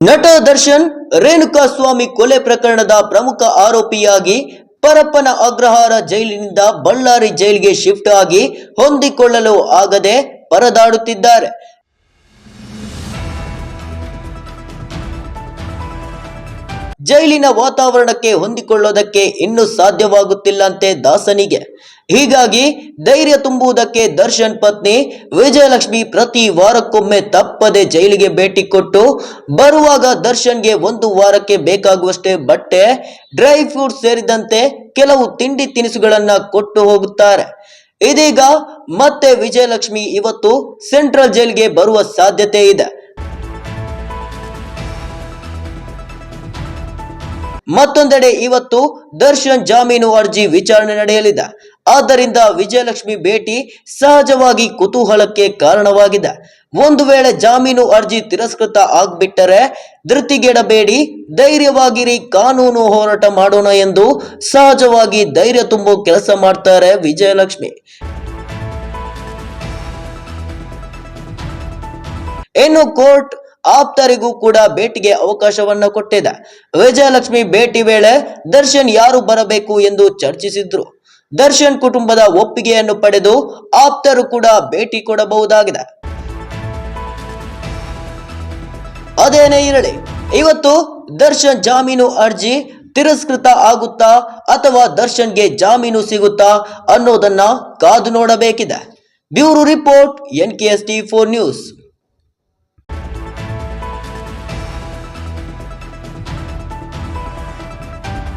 ನಟ ದರ್ಶನ್ ರೇಣುಕಾ ಸ್ವಾಮಿ ಕೊಲೆ ಪ್ರಕರಣದ ಪ್ರಮುಖ ಆರೋಪಿಯಾಗಿ ಪರಪ್ಪನ ಅಗ್ರಹಾರ ಜೈಲಿನಿಂದ ಬಳ್ಳಾರಿ ಜೈಲಿಗೆ ಶಿಫ್ಟ್ ಆಗಿ ಹೊಂದಿಕೊಳ್ಳಲು ಆಗದೆ ಪರದಾಡುತ್ತಿದ್ದಾರೆ. ಜೈಲಿನ ವಾತಾವರಣಕ್ಕೆ ಹೊಂದಿಕೊಳ್ಳೋದಕ್ಕೆ ಇನ್ನೂ ಸಾಧ್ಯವಾಗುತ್ತಿಲ್ಲಂತೆ ದಾಸನಿಗೆ. ಹೀಗಾಗಿ ಧೈರ್ಯ ತುಂಬುವುದಕ್ಕೆ ದರ್ಶನ್ ಪತ್ನಿ ವಿಜಯಲಕ್ಷ್ಮಿ ಪ್ರತಿ ವಾರಕ್ಕೊಮ್ಮೆ ತಪ್ಪದೆ ಜೈಲಿಗೆ ಭೇಟಿ ಕೊಟ್ಟು, ಬರುವಾಗ ದರ್ಶನ್ಗೆ ಒಂದು ವಾರಕ್ಕೆ ಬೇಕಾಗುವಷ್ಟೇ ಬಟ್ಟೆ, ಡ್ರೈ ಫ್ರೂಟ್ ಸೇರಿದಂತೆ ಕೆಲವು ತಿಂಡಿ ತಿನಿಸುಗಳನ್ನ ಕೊಟ್ಟು ಹೋಗುತ್ತಾರೆ. ಇದೀಗ ಮತ್ತೆ ವಿಜಯಲಕ್ಷ್ಮಿ ಇವತ್ತು ಸೆಂಟ್ರಲ್ ಜೈಲ್ಗೆ ಬರುವ ಸಾಧ್ಯತೆ ಇದೆ. ಮತ್ತೊಂದೆಡೆ ಇವತ್ತು ದರ್ಶನ್ ಜಾಮೀನು ಅರ್ಜಿ ವಿಚಾರಣೆ ನಡೆಯಲಿದೆ. ಆದ್ದರಿಂದ ವಿಜಯಲಕ್ಷ್ಮಿ ಭೇಟಿ ಸಹಜವಾಗಿ ಕುತೂಹಲಕ್ಕೆ ಕಾರಣವಾಗಿದೆ. ಒಂದು ವೇಳೆ ಜಾಮೀನು ಅರ್ಜಿ ತಿರಸ್ಕೃತ ಆಗ್ಬಿಟ್ಟರೆ ಧೃತಿಗೆಡಬೇಡಿ, ಧೈರ್ಯವಾಗಿರಿ, ಕಾನೂನು ಹೋರಾಟ ಮಾಡೋಣ ಎಂದು ಸಹಜವಾಗಿ ಧೈರ್ಯ ತುಂಬೋ ಕೆಲಸ ಮಾಡ್ತಾರೆ ವಿಜಯಲಕ್ಷ್ಮಿ. ಇನ್ನು ಕೋರ್ಟ್ ಆಪ್ತರಿಗೂ ಕೂಡ ಭೇಟಿಗೆ ಅವಕಾಶವನ್ನ ಕೊಟ್ಟಿದೆ. ವಿಜಯಲಕ್ಷ್ಮಿ ಭೇಟಿ ವೇಳೆ ದರ್ಶನ್ ಯಾರು ಬರಬೇಕು ಎಂದು ಚರ್ಚಿಸಿದ್ರು. ದರ್ಶನ್ ಕುಟುಂಬದ ಒಪ್ಪಿಗೆಯನ್ನು ಪಡೆದು ಆಪ್ತರು ಕೂಡ ಭೇಟಿ ಕೊಡಬಹುದಾಗಿದೆ. ಅದೇನೇ ಇರಲಿ, ಇವತ್ತು ದರ್ಶನ್ ಜಾಮೀನು ಅರ್ಜಿ ತಿರಸ್ಕೃತ ಆಗುತ್ತಾ ಅಥವಾ ದರ್ಶನ್ಗೆ ಜಾಮೀನು ಸಿಗುತ್ತಾ ಅನ್ನೋದನ್ನ ಕಾದು ನೋಡಬೇಕಿದೆ. Bureau report N K S T four news.